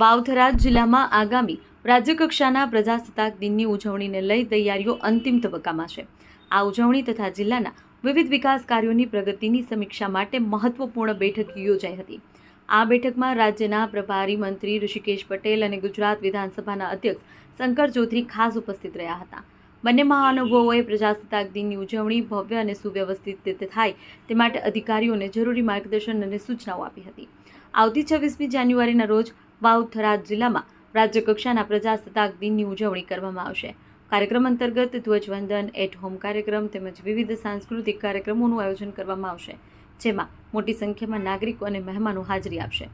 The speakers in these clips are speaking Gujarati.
વાવથરા જિલ્લામાં આગામી રાજ્યકક્ષાના પ્રજાસત્તાક દિનની ઉજવણીને લઈ તૈયારીઓ અંતિમ તબક્કામાં છે. આ ઉજવણી તથા જિલ્લાના વિવિધ વિકાસ કાર્યોની પ્રગતિની સમીક્ષા માટે મહત્વપૂર્ણ બેઠક યોજાઈ હતી. આ બેઠકમાં રાજ્યના પ્રભારી મંત્રી ઋષિકેશ પટેલ અને ગુજરાત વિધાનસભાના અધ્યક્ષ શંકર ચૌધરી ખાસ ઉપસ્થિત રહ્યા હતા. બંને મહાનુભાવોએ પ્રજાસત્તાક દિનની ઉજવણી ભવ્ય અને સુવ્યવસ્થિત રીતે થાય તે માટે અધિકારીઓને જરૂરી માર્ગદર્શન અને સૂચનાઓ આપી હતી. આવતી છવ્વીસમી જાન્યુઆરીના રોજ વાવ જિલ્લામાં રાજ્યકક્ષાના પ્રજાસત્તાક દિનની ઉજવણી કરવામાં આવશે. કાર્યક્રમ અંતર્ગત ધ્વજવંદન, એટ હોમ કાર્યક્રમ તેમજ વિવિધ સાંસ્કૃતિક કાર્યક્રમોનું આયોજન કરવામાં આવશે, જેમાં મોટી સંખ્યામાં નાગરિકો અને મહેમાનો હાજરી આપશે.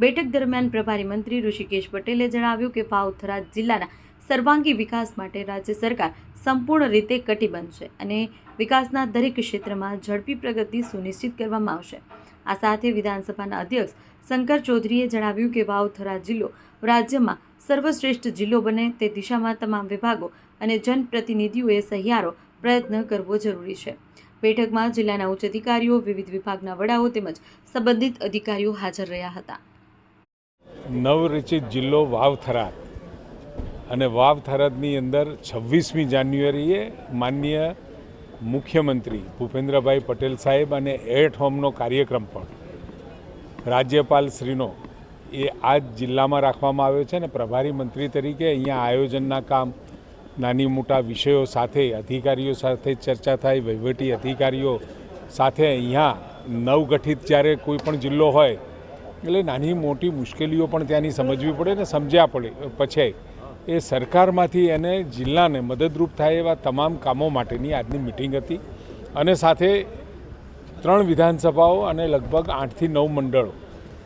બેઠક દરમિયાન પ્રભારી મંત્રી ઋષિકેશ પટેલે જણાવ્યું કે વાવ જિલ્લાના સર્વાંગી વિકાસ માટે રાજ્ય સરકાર સંપૂર્ણ રીતે કટિબદ્ધ છે અને વિકાસના દરેક ક્ષેત્રમાં ઝડપી પ્રગતિ સુનિશ્ચિત કરવામાં આવશે. આ સાથે વિધાનસભાના અધ્યક્ષ શંકર ચૌધરીએ જણાવ્યું કે વાવથરા જિલ્લો રાજ્યમાં સર્વશ્રેષ્ઠ જિલ્લો બને તે દિશામાં તમામ વિભાગો અને જનપ્રતિનિધિઓએ સહિયારો પ્રયત્ન કરવો જરૂરી છે. બેઠકમાં જિલ્લાના ઉચ્ચ અધિકારીઓ, વિવિધ વિભાગના વડાઓ તેમજ સંબંધિત અધિકારીઓ હાજર રહ્યા હતા. નવરચિત જિલ્લો વાવ થરાદ અને વાવ થરાદની અંદર છવ્વીસમી જાન્યુઆરીએ માનનીય મુખ્યમંત્રી ભૂપેન્દ્રભાઈ પટેલ સાહેબ અને એટ હોમનો કાર્યક્રમ પણ રાજ્યપાલ શ્રીનો એ આ જ જિલ્લામાં રાખવામાં આવ્યો છે અને પ્રભારી મંત્રી તરીકે અહીંયા આયોજનના કામ, નાની મોટા વિષયો સાથે, અધિકારીઓ સાથે ચર્ચા થાય, વહીવટી અધિકારીઓ સાથે અહીંયા નવગઠિત જ્યારે કોઈ પણ જિલ્લો હોય, એટલે નાની મોટી મુશ્કેલીઓ પણ ત્યાંની સમજવી પડે ને સમજ્યા પડે પછી એ સરકારમાંથી એને જિલ્લાને મદદરૂપ થાય એવા તમામ કામો માટેની આજની મિટિંગ હતી. અને સાથે ત્રણ વિધાનસભાઓ અને લગભગ આઠથી નવ મંડળો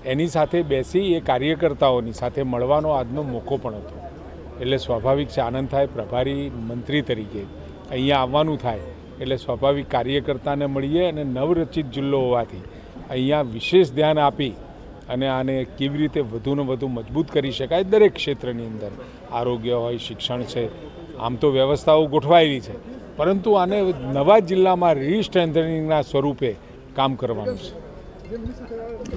એની સાથે બેસી એ કાર્યકર્તાઓની સાથે મળવાનો આજનો મોકો પણ હતો. એટલે સ્વાભાવિક છે આનંદ થાય, પ્રભારી મંત્રી તરીકે અહીંયા આવવાનું થાય, એટલે સ્વાભાવિક કાર્યકર્તાને મળીએ અને નવરચિત જિલ્લો હોવાથી અહીંયા વિશેષ ધ્યાન આપી અને આને કેવી રીતે વધુને વધુ મજબૂત કરી શકાય દરેક ક્ષેત્રની અંદર. આરોગ્ય હોય, શિક્ષણ છે, આમ તો વ્યવસ્થાઓ ગોઠવાયેલી છે. પરંતુ આને નવા જિલ્લામાં રીસ્ટ્રેન્થનિંગના સ્વરૂપે કામ કરવાનું છે.